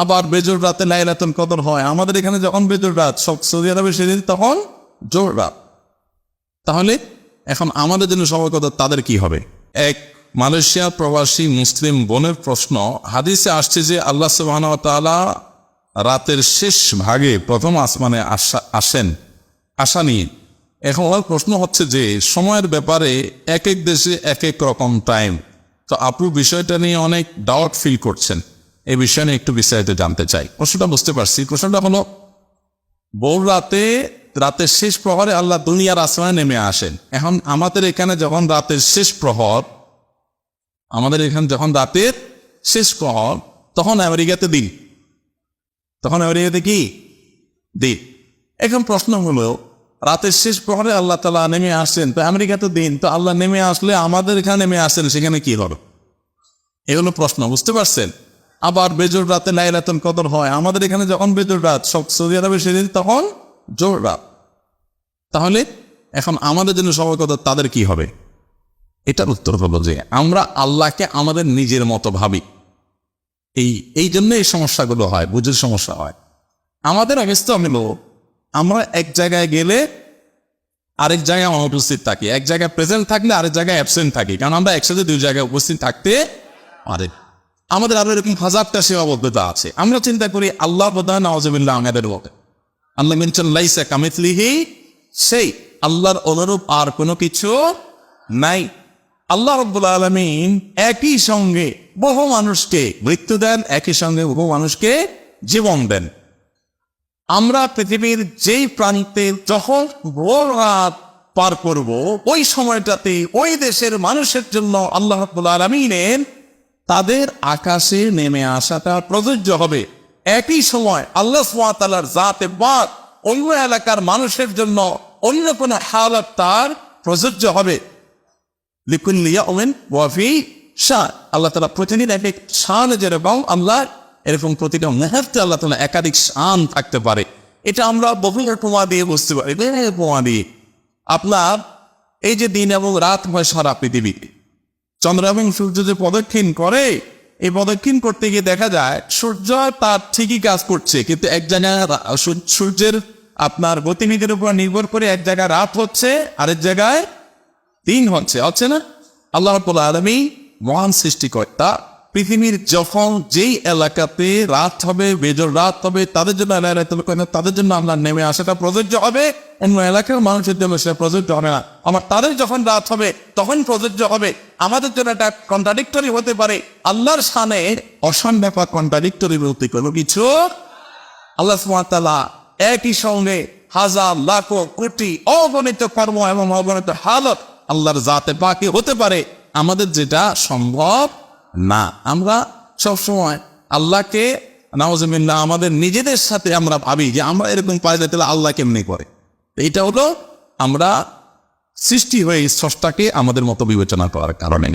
আবার বেজোর রাতে লাইলাতুল কদর হয়। আমাদের এখানে যখন বেজোর রাত সৌদি আরবে সেদিন তখন জোর রাত। তাহলে এখন আমাদের জন্য সময় কদর তাদের কি হবে? এক, মালয়েশিয়া প্রবাসী মুসলিম বোনের প্রশ্ন, হাদিসে আসছে যে আল্লাহ সুবাহ তাআলা রাতের শেষ ভাগে প্রথম আসমানে আসা আসেন আশা নিয়ে। এখন আমার প্রশ্ন হচ্ছে যে, সময়ের ব্যাপারে এক এক দেশে এক এক রকম টাইম তো আপনি বিষয়টা নিয়ে অনেক ডাউট ফিল করছেন। এই বিষয় নিয়ে একটু বিস্তারিত জানতে চাই। প্রশ্নটা বুঝতে পারছি। প্রশ্নটা হলো বউ রাতে রাতের শেষ প্রহরে আল্লাহ দুনিয়ার আসমানে নেমে আসেন। এখন আমাদের এখানে যখন রাতের শেষ প্রহর, আমাদের এখানে যখন রাতের শেষ প্রহর, তখন আমেরিকাতে দিন। তখন আমেরিকাতে কি? দিন। এখন প্রশ্ন হলো, রাতের শেষ প্রহরে আল্লাহ তালা নেমে আসছেন তো আমেরিকাতে দিন, তো আল্লাহ নেমে আসলে আমাদের এখানে নেমে আসেন, সেখানে কি হবে এগুলো প্রশ্ন, বুঝতে পারছেন? আবার বেজোর রাতে লাইলাতুল কদর হয়। আমাদের এখানে যখন বেজোর রাত, সব সৌদি আরবে সেদিন তখন জোর রাত। তাহলে এখন আমাদের জন্য সময় কদর তাদের কি হবে? এটার উত্তর হলো যে আমরা আল্লাহকে আমাদের নিজের মতো ভাবি। এই এই জন্য এই সমস্যাগুলো হয় বুঝের সমস্যা হয়। আমাদের অবস্থা হলো, আমরা এক জায়গায় গেলে আরেক জায়গায় অনুপস্থিত থাকি। এক জায়গায় প্রেজেন্ট থাকলে আরেক জায়গায় অ্যাবসেন্ট থাকি। কারণ আমরা একসাথে দুই জায়গায় উপস্থিত থাকতে পারি। আমাদের আরও এরকম হাজারটা সীমাবদ্ধতা আছে। আমরা চিন্তা করি আল্লাহ বোধহয় নওয়াজবিল্লাহ আমাদের বলে আল্লাহ মেনশন লাইসা কামিতলিহি সেই, আল্লাহর অনুরূপ আর কোনো কিছু নাই। আল্লাহ রব্বুল আলমিন একই সঙ্গে বহু মানুষকে মৃত্যু দেন, একই সঙ্গে বহু মানুষকে জীবন দেন। আমরা পৃথিবীর যেই প্রাণীতে যখন ভোর রাত পার করব, ওই সময়টাতে ওই দেশের মানুষের জন্য আল্লাহ রাব্বুল আলমিনের তাদের আকাশে নেমে আসাটা প্রযোজ্য হবে। একই সময় আল্লাহ সুয়াতালার জাতে বাদ অন্য এলাকার মানুষের জন্য অন্য কোনো হালত তার প্রযোজ্য হবে। লিকুল্লিয়া ওমেন ওয়াফি শাহ আল্লাহ তালা প্রতিদিন এক এক শান যেরকম আল্লাহ এরকম প্রতিটা মুহূর্তে আল্লাহ তালা একাধিক শান থাকতে পারে। এটা আমরা বহু প্রমা দিয়ে বুঝতে পারি। প্রমা দিয়ে আপনার এই যে দিন এবং রাত হয় সারা পৃথিবীতে চন্দ্র এবং সূর্য যে প্রদক্ষিণ করে, এই প্রদক্ষিণ করতে গিয়ে দেখা যায়, সূর্য তার ঠিকই কাজ করছে। কিন্তু এক জায়গায় সূর্যের আপনার গতিবিধির উপর নির্ভর করে এক জায়গায় রাত হচ্ছে, আরেক জায়গায় দিন হচ্ছে। হচ্ছে না? আল্লাহ আলমী মহান সৃষ্টিকর্তা, পৃথিবীর যখন যেই এলাকাতে রাত হবে, বেজর রাত হবে, তাদের জন্য তাদের জন্য আল্লাহ নেমে আসাটা প্রযোজ্য হবে। অন্য এলাকার মানুষের জন্য সেটা প্রযোজ্য হবে না আমার তাদের যখন রাত হবে, তখন প্রযোজ্য হবে, আমাদের জন্য এটা কন্ট্রাডিক্টরি হতে পারে। আল্লাহর সানে অসান ব্যাপার কন্ট্রাডিক্টরি বলতে কোনো কিছু? আল্লাহ সুমাতালা একই সঙ্গে হাজার, লাখো, কোটি অগণিত কর্ম এবং অগণিত হালত আল্লাহর জাতে বাকি হতে পারে। আমাদের যেটা সম্ভব না। আমরা সবসময় আল্লাহকে নাওজমিল্লা আমাদের নিজেদের সাথে আমরা ভাবি যে আমরা এরকম পাই তাহলে আল্লাহ কেমনি করে? এইটা হলো আমরা সৃষ্টি হয়ে এই স্রষ্টাকে আমাদের মতো বিবেচনা করার কারণে।